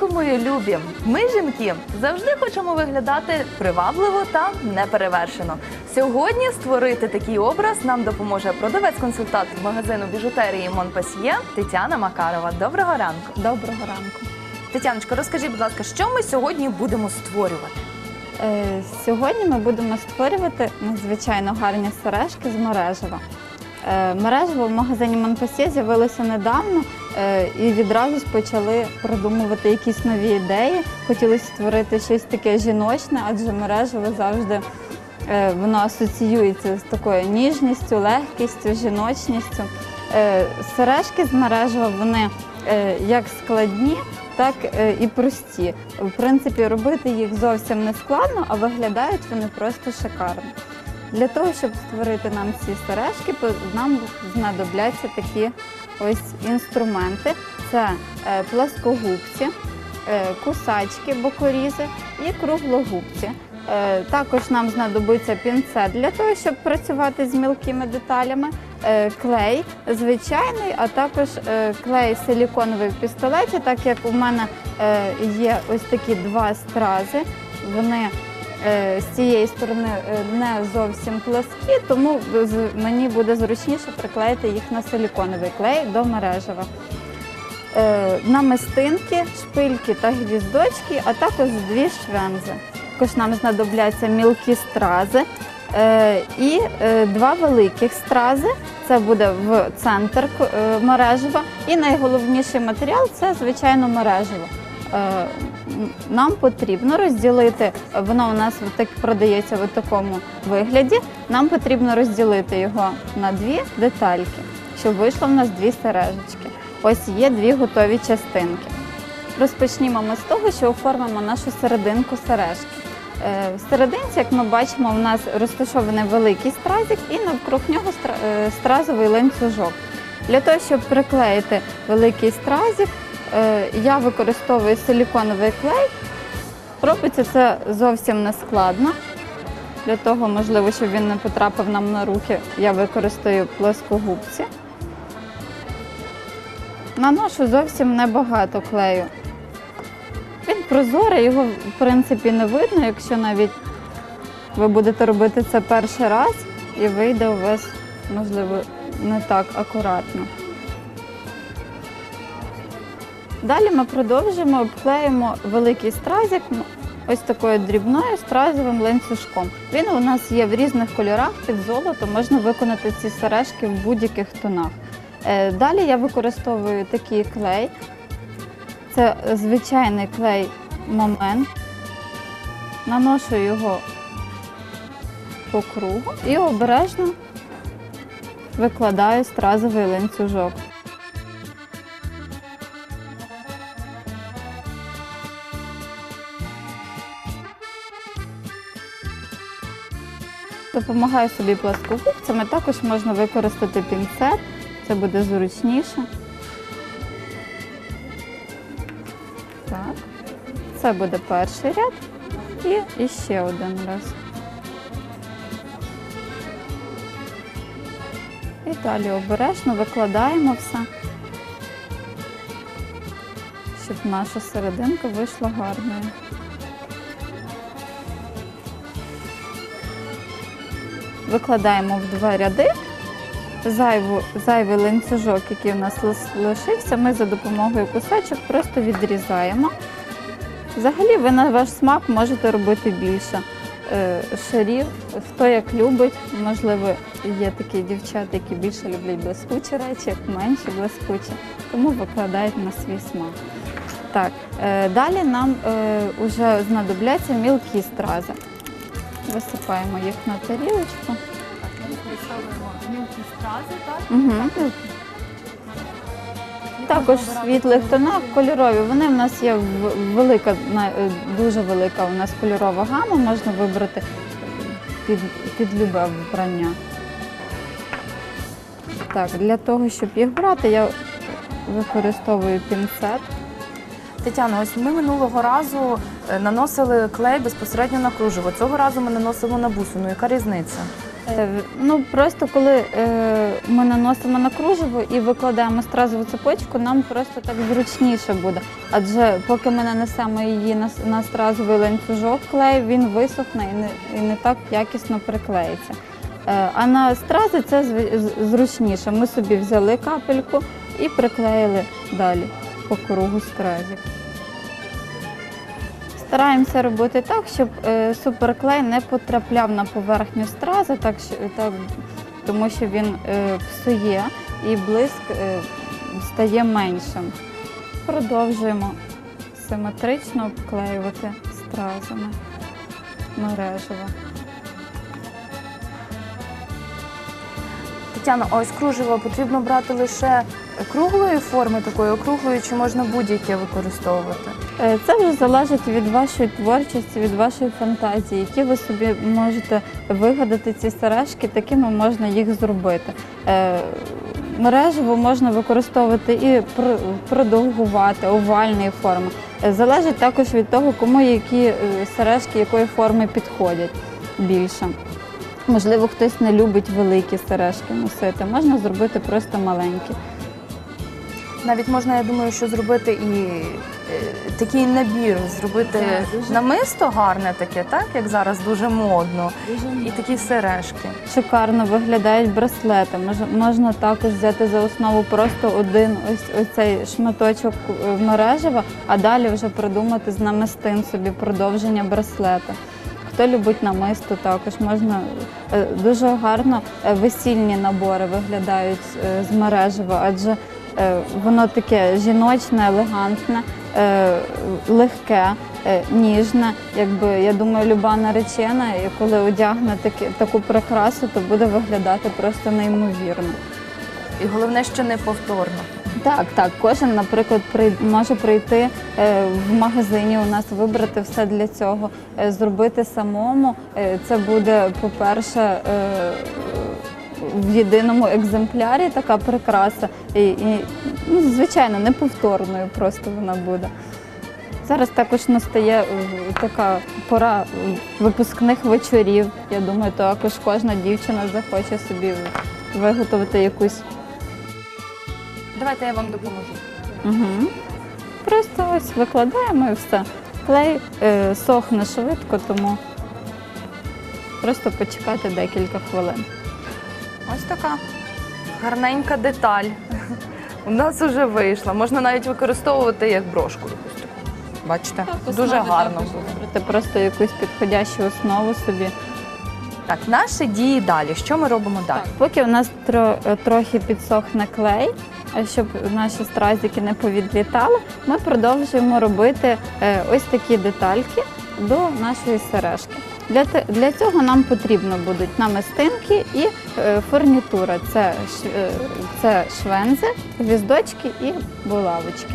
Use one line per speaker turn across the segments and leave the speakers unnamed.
ранку, мої любі! Ми, жінки, завжди хочемо виглядати привабливо та неперевершено. Сьогодні створити такий образ нам допоможе продавець-консультант магазину біжутерії Монпасьє Тетяна Макарова. Доброго ранку!
Доброго ранку.
Тетяночко, розкажіть, будь ласка, що ми сьогодні будемо створювати?
Е, Сьогодні ми будемо створювати надзвичайно гарні сережки з мережева. Е, Мережево в магазині Монпасьє з'явилося недавно і відразу ж почали продумувати якісь нові ідеї. Хотілося створити щось таке жіночне, адже мережево завжди е, воно асоціюється з такою ніжністю, легкістю, жіночністю. Е, Сережки з мережева вони е, як складні, так е, і прості. В принципі, робити їх зовсім не складно, а виглядають вони просто шикарно. Для того, щоб створити нам ці сережки, нам знадобляться такі ось інструменти: це е, пласкогубці, е, кусачки, бокорізи і круглогубці. Е, Також нам знадобиться пінцет для того, щоб працювати з мілкими деталями, клей звичайний, а також клей силіконовий в пістолеті, так як у мене є ось такі два стрази. Вони з цієї сторони е, не зовсім пласкі, тому мені буде зручніше приклеїти їх на силіконовий клей до мережева. Е, Намистинки, шпильки та гвіздочки, а також дві швензи. Також нам знадобляться мілкі стрази е, і е, два великих стрази. Це буде в центр е, мережева. І найголовніший матеріал це звичайно мережево. Нам потрібно розділити, воно у нас так продається в такому вигляді. Нам потрібно розділити його на дві детальки, щоб вийшло в нас дві сережечки. Ось є дві готові частинки. Розпочнімо ми з того, що оформимо нашу серединку сережки. Е, В серединці, як ми бачимо, у нас розташований великий стразик і навкруг нього е, стразовий ланцюжок. Для того, щоб приклеїти великий стразик, я використовую силіконовий клей. Робиться це зовсім не складно. Для того, можливо, щоб він не потрапив нам на руки, я використаю плоскогубці. Наношу зовсім небагато клею. Він прозорий, його в принципі не видно, якщо навіть ви будете робити це перший раз і вийде у вас, можливо, не так акуратно. Далі ми продовжимо, обклеїмо великий стразик ось такою дрібною стразовим ланцюжком. Він у нас є в різних кольорах під золото, можна виконати ці сережки в будь-яких тонах. Е, Далі я використовую такий клей. Це звичайний клей момент. Наношу його по кругу і обережно викладаю стразовий ланцюжок. Допомагаю собі пласкогубцями, також можна використати пінцет, це буде зручніше. Так. Це буде перший ряд і, і ще один раз. І далі обережно викладаємо все, щоб наша серединка вийшла гарною. Викладаємо в два ряди. Зайву, зайвий ланцюжок, який у нас лишився, ми за допомогою кусачок просто відрізаємо. Взагалі, ви на ваш смак можете робити більше е, шарів. Хто як любить, можливо, є такі дівчата, які більше люблять блискучі речі, менші блискучі, тому викладають на свій смак. Так, е, далі нам е, вже знадобляться мілкі стрази. Висипаємо їх на тарілочку.
Використовуємо мілкі стрази, так?
Угу. Також в світлих тонах кольорові. Вони в нас є в- велика, на- е, дуже велика у нас кольорова гама, можна вибрати під, під любе вбрання. Так, для того, щоб їх брати, я використовую пінцет.
Тетяна, ось ми минулого разу е, наносили клей безпосередньо на кружево. Цього разу ми наносимо на бусину. Яка різниця?
Е, Ну просто коли е, ми наносимо на кружево і викладаємо стразову цепочку, нам просто так зручніше буде. Адже поки ми нанесемо її на, стразовий ланцюжок клей, він висохне і не, так якісно приклеїться. А на стрази це зручніше. Ми собі взяли капельку і приклеїли далі по кругу стразів. Стараємося робити так, щоб е, суперклей не потрапляв на поверхню стрази, так, так, тому що він е, псує і блиск е, стає меншим. Продовжуємо симетрично обклеювати стразами мережево.
Тетяно, ось кружево потрібно брати лише круглої форми, такої округлої, чи можна будь-яке використовувати?
Е, Це вже залежить від вашої творчості, від вашої фантазії, які ви собі можете вигадати ці сережки, такими можна їх зробити. Е, Мережево можна використовувати і продовгувати овальної форми. Е, Залежить також від того, кому які сережки якої форми підходять більше. Можливо, хтось не любить великі сережки носити, можна зробити просто маленькі.
Навіть можна, я думаю, що зробити і е, такий набір, зробити
Так, дуже.
намисто гарне таке, так як зараз дуже модно, і такі сережки.
Шикарно виглядають браслети. Мож- Можна також взяти за основу просто один ось оцей шматочок е, мережева, а далі вже придумати з намистин собі продовження браслета. Хто любить намисто, також можна е, дуже гарно весільні набори виглядають е, з мережева, адже воно таке жіночне, елегантне, е, легке, е, ніжне. Якби я думаю, люба наречена, і коли одягне таки, таку прикрасу, то буде виглядати просто неймовірно.
І головне, що неповторно.
Так, так, кожен, наприклад, при, може прийти е, в магазині у нас, вибрати все для цього, е, зробити самому. Е, це буде, по-перше, е, в єдиному екземплярі така прикраса. І, і ну, звичайно, неповторною просто вона буде. Зараз також настає е, така пора випускних вечорів. Я думаю, також кожна дівчина захоче собі виготовити якусь
Давайте я вам допоможу.
Угу. Просто ось викладаємо і все. Клей е, сохне швидко, тому просто почекати декілька хвилин.
Ось така гарненька деталь. У нас вже вийшла. Можна навіть використовувати як брошку. Бачите, дуже гарно буде.
Вибрати просто якусь підходящу основу собі.
Так, наші дії далі. Що ми робимо далі?
Так, поки у нас тро, е, трохи підсохне клей, а щоб наші стразики не повідлітали, ми продовжуємо робити е, ось такі детальки до нашої сережки. Для, для цього нам потрібно будуть намистинки і е, фурнітура. Це, ш- е, це швензи, гвіздочки і булавочки,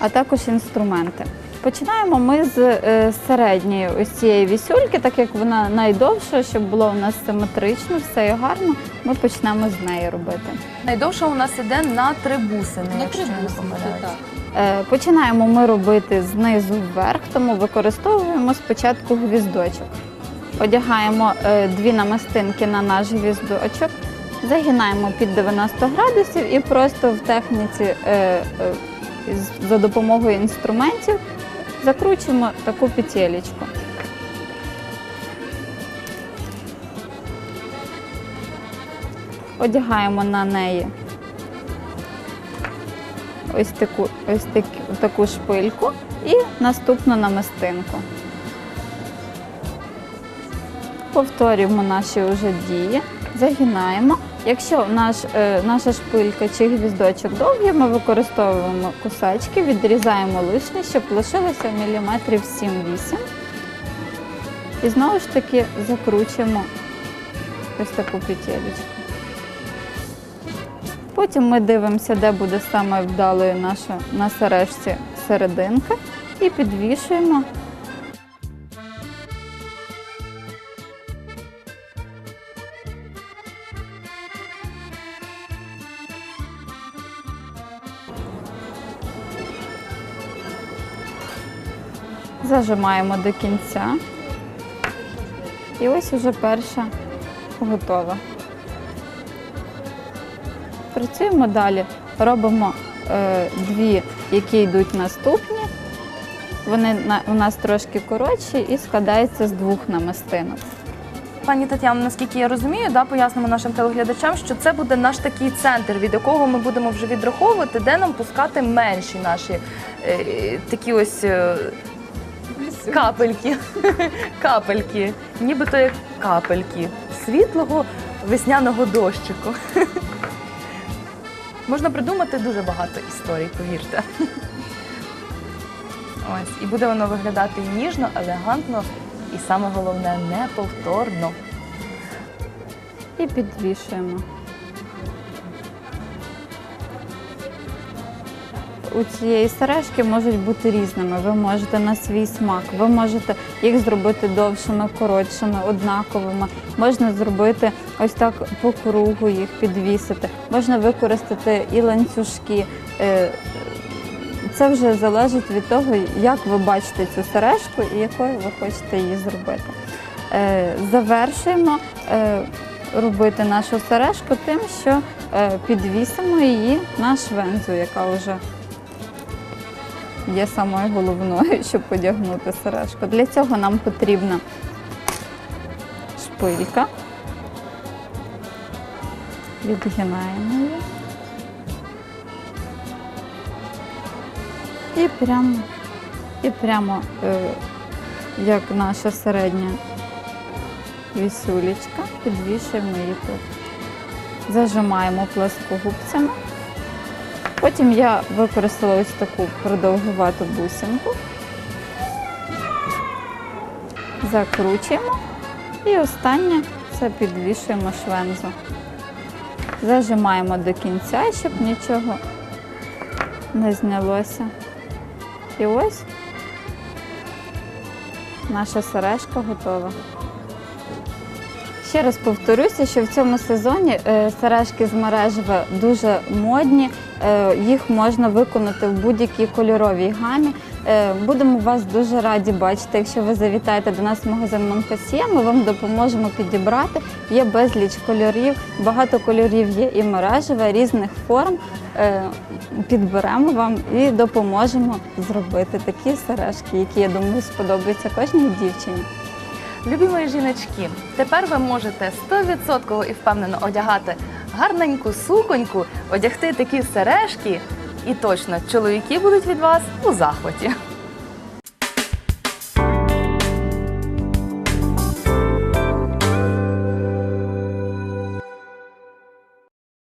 а також інструменти. Починаємо ми з е, середньої ось цієї вісюльки, так як вона найдовша, щоб було у нас симетрично, все і гарно. Ми почнемо з неї робити.
Найдовше у нас іде на три бусини, якщо я не помиляюсь.
Е, Починаємо ми робити знизу вверх, тому використовуємо спочатку гвіздочок. Одягаємо е, дві намистинки на наш гвіздочок, загинаємо під 90 градусів і просто в техніці е, за допомогою інструментів закручуємо таку петелечку. Одягаємо на неї ось таку, ось таку, таку шпильку і наступну намистинку. Повторюємо наші вже дії, загинаємо. Якщо наш, е, наша шпилька чи гвіздочок довгий, ми використовуємо кусачки, відрізаємо лишнє, щоб лишилося міліметрів 7-8. І знову ж таки закручуємо ось таку петелечку. Потім ми дивимося, де буде саме вдалою наша на сережці серединка, і підвішуємо. Зажимаємо до кінця. І ось уже перша готова. Працюємо далі. Робимо е, дві, які йдуть наступні. Вони на, у нас трошки коротші і складаються з двох намистинок.
Пані Тетяно, наскільки я розумію, да, пояснимо нашим телеглядачам, що це буде наш такий центр, від якого ми будемо вже відраховувати, де нам пускати менші наші е, такі ось е, капельки. капельки, нібито як капельки світлого весняного дощику. Можна придумати дуже багато історій, повірте. Ось, і буде воно виглядати ніжно, елегантно, і саме головне неповторно.
І підвішуємо. У цієї сережки можуть бути різними. Ви можете на свій смак, ви можете їх зробити довшими, коротшими, однаковими. Можна зробити ось так по кругу їх підвісити. Можна використати і ланцюжки. Е, Це вже залежить від того, як ви бачите цю сережку і якою ви хочете її зробити. Е, Завершуємо е, робити нашу сережку тим, що підвісимо її на швензу, яка вже є самою головною, щоб одягнути сережку. Для цього нам потрібна шпилька. Відгинаємо її. І прямо, і прямо е, як наша середня вісюлечка, підвішуємо її тут. Зажимаємо пласкогубцями. Потім я використала ось таку продовгувату бусинку. Закручуємо. І останнє це підвішуємо швензу. Зажимаємо до кінця, щоб нічого не знялося. І ось наша сережка готова. Ще раз повторюся, що в цьому сезоні е, сережки з мережева дуже модні. Е, Їх можна виконати в будь-якій кольоровій гамі. Е, Будемо вас дуже раді бачити. Якщо ви завітаєте до нас в магазин Монпасьє, ми вам допоможемо підібрати. Є безліч кольорів, багато кольорів є і мережеве, різних форм. Е, Підберемо вам і допоможемо зробити такі сережки, які я думаю сподобаються кожній дівчині.
Любі мої жіночки, тепер ви можете 100% і впевнено одягати гарненьку суконьку, одягти такі сережки, і точно чоловіки будуть від вас у захваті.